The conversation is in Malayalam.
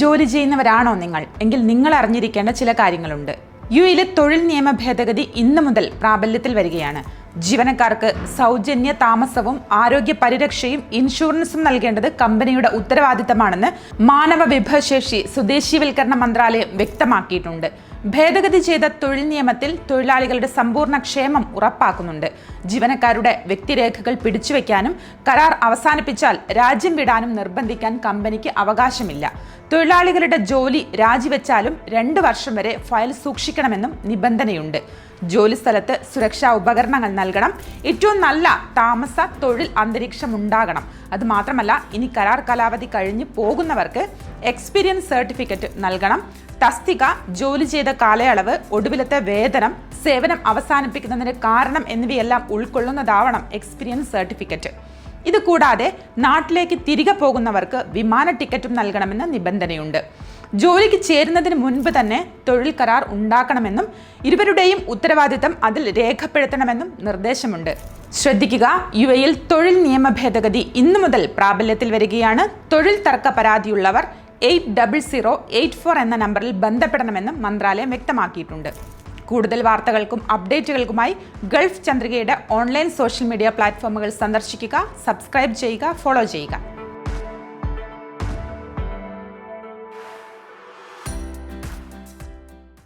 ജോലി ചെയ്യുന്നവരാണോ നിങ്ങൾ? എങ്കിൽ നിങ്ങൾ അറിഞ്ഞിരിക്കേണ്ട ചില കാര്യങ്ങളുണ്ട്. യു എയിലെ തൊഴിൽ നിയമ ഭേദഗതി ഇന്നു മുതൽ പ്രാബല്യത്തിൽ വരികയാണ്. ജീവനക്കാർക്ക് സൗജന്യ താമസവും ആരോഗ്യ പരിരക്ഷയും ഇൻഷുറൻസും നൽകേണ്ടത് കമ്പനിയുടെ ഉത്തരവാദിത്തമാണെന്ന് മാനവ വിഭവശേഷി സ്വദേശീവൽക്കരണ മന്ത്രാലയം വ്യക്തമാക്കിയിട്ടുണ്ട്. ഭേദഗതി ചെയ്ത തൊഴിൽ നിയമത്തിൽ തൊഴിലാളികളുടെ സമ്പൂർണ ക്ഷേമം ഉറപ്പാക്കുന്നുണ്ട്. ജീവനക്കാരുടെ വ്യക്തിരേഖകൾ പിടിച്ചുവെക്കാനും കരാർ അവസാനിപ്പിച്ചാൽ രാജ്യം വിടാനും നിർബന്ധിക്കാൻ കമ്പനിക്ക് അവകാശമില്ല. തൊഴിലാളികളുടെ ജോലി രാജിവെച്ചാലും രണ്ട് വർഷം വരെ ഫയൽ സൂക്ഷിക്കണമെന്നും നിബന്ധനയുണ്ട്. ജോലിസ്ഥലത്ത് സുരക്ഷാ ഉപകരണങ്ങൾ നൽകണം. ഏറ്റവും നല്ല താമസ തൊഴിൽ അന്തരീക്ഷം ഉണ്ടാകണം അത് മാത്രമല്ല ഇനി കരാർ കാലാവധി കഴിഞ്ഞ് പോകുന്നവർക്ക് എക്സ്പീരിയൻസ് സർട്ടിഫിക്കറ്റ് നൽകണം. തസ്തിക ജോലി ചെയ്ത കാലയളവ് ഒടുവിലത്തെ വേതനം സേവനം അവസാനിപ്പിക്കുന്നതിന് കാരണം എന്നിവയെല്ലാം ഉൾക്കൊള്ളുന്നതാവണം എക്സ്പീരിയൻസ് സർട്ടിഫിക്കറ്റ് ഇത് കൂടാതെ നാട്ടിലേക്ക് തിരികെ പോകുന്നവർക്ക് വിമാന ടിക്കറ്റും നൽകണമെന്ന നിബന്ധനയുണ്ട്. ജോലിക്ക് ചേരുന്നതിന് മുൻപ് തന്നെ തൊഴിൽ കരാർ ഉണ്ടാക്കണമെന്നും ഇരുവരുടെയും ഉത്തരവാദിത്തം അതിൽ രേഖപ്പെടുത്തണമെന്നും നിർദ്ദേശമുണ്ട്. ശ്രദ്ധിക്കുക യു എയിൽ തൊഴിൽ നിയമ ഭേദഗതി ഇന്നു മുതൽ പ്രാബല്യത്തിൽ വരികയാണ്. തൊഴിൽ തർക്ക പരാതിയുള്ളവർ eight double zero eight four എന്ന നമ്പറിൽ ബന്ധപ്പെടണമെന്നും മന്ത്രാലയം വ്യക്തമാക്കിയിട്ടുണ്ട്. കൂടുതൽ വാർത്തകൾക്കും അപ്ഡേറ്റുകൾക്കുമായി ഗൾഫ് ചന്ദ്രികയുടെ ഓൺലൈൻ സോഷ്യൽ മീഡിയ പ്ലാറ്റ്ഫോമുകൾ സന്ദർശിക്കുക സബ്സ്ക്രൈബ് ചെയ്യുക ഫോളോ ചെയ്യുക.